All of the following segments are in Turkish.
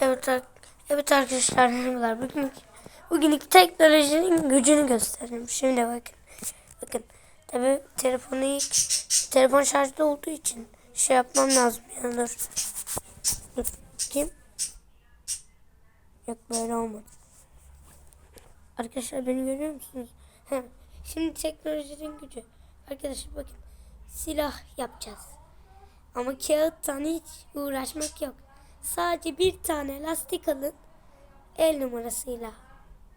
Evet, evet arkadaşlar merhabalar. Bugün bugünkü teknolojinin gücünü göstereyim. Şimdi bakın. Bakın. Tabi telefonu ilk telefon şarjda olduğu için şey yapmam lazım. Dur. Kim? Yok böyle olmadı. Arkadaşlar beni görüyor musunuz? Şimdi teknolojinin gücü. Arkadaşlar bakın. Silah yapacağız. Ama kağıttan hiç uğraşmak yok. Sadece bir tane lastik alın. El numarasıyla.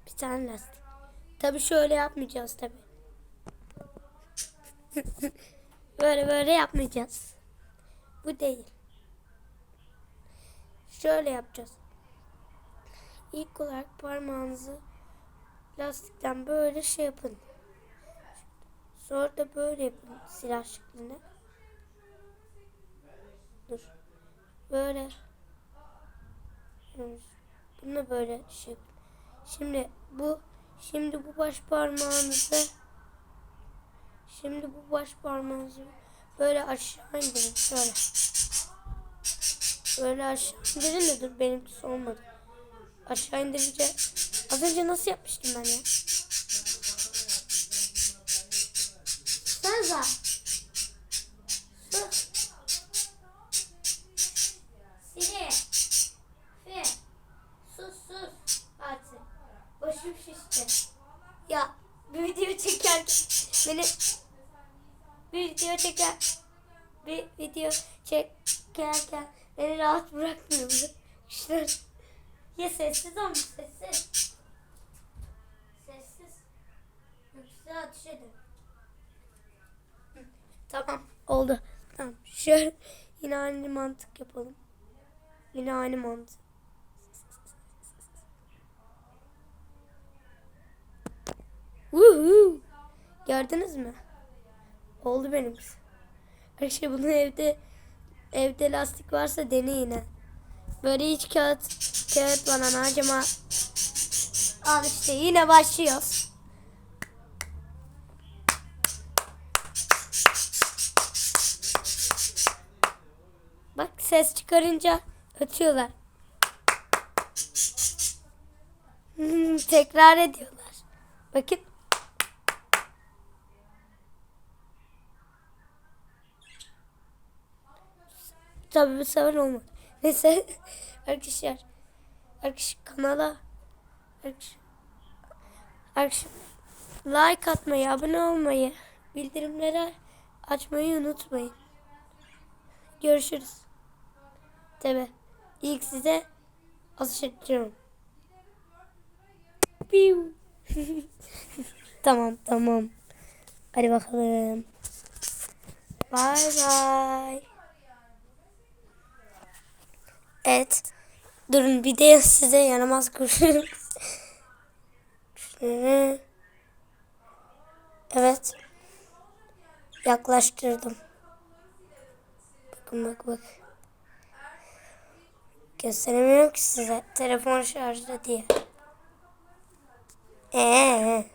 Bir tane lastik. Tabi şöyle yapmayacağız tabi. böyle böyle yapmayacağız. Bu değil. Şöyle yapacağız. İlk olarak parmağınızı lastikten böyle şey yapın. Sonra da böyle yapın silah şeklinde. Dur. Böyle. Bunu da böyle şey. Şimdi bu şimdi bu baş parmağınızı şimdi bu baş parmağınızı böyle aşağı indirin şöyle. Böyle aşağı indirin de dur benimkisi olmadı. Aşağı indirince az önce nasıl yapmıştım ben ya? Beni video çeker bir video çekerken beni rahat bırakmıyor. İşte ya sessiz olmuş sessiz. Sessiz. Size ateş Tamam oldu. Tamam. Şöyle yine aynı mantık yapalım. Yine aynı mantık. Woohoo! Gördünüz mü? Oldu benim. Arkadaşlar bunu evde evde lastik varsa deneyin. Böyle hiç kağıt kağıt bana harcama. Al işte yine başlıyoruz. Bak ses çıkarınca ötüyorlar. Hmm, Tekrar ediyorlar. Bakın. Tabii bu sefer olmadı. Neyse arkadaşlar. Arkadaşlar kanala arkadaşlar, like atmayı, abone olmayı, bildirimleri açmayı unutmayın. Görüşürüz. Tabi. İlk size alıştıracağım. Piu. tamam tamam. Hadi bakalım. Bye bye. Evet. Durun bir de size yaramaz kurşun. Evet. Yaklaştırdım. Bakın bak bak. Gösteremiyorum ki size. Telefon şarjda diye. Ee.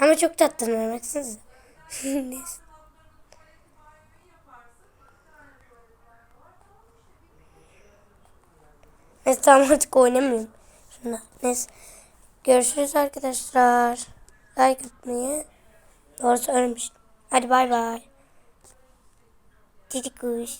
Ama çok tatlı baksanıza. Neyse. Neyse tamam artık oynamıyorum. Şuna. Neyse. Görüşürüz arkadaşlar. Like atmayı. Doğru söylemiştim. Hadi bay bay. Didi kuş.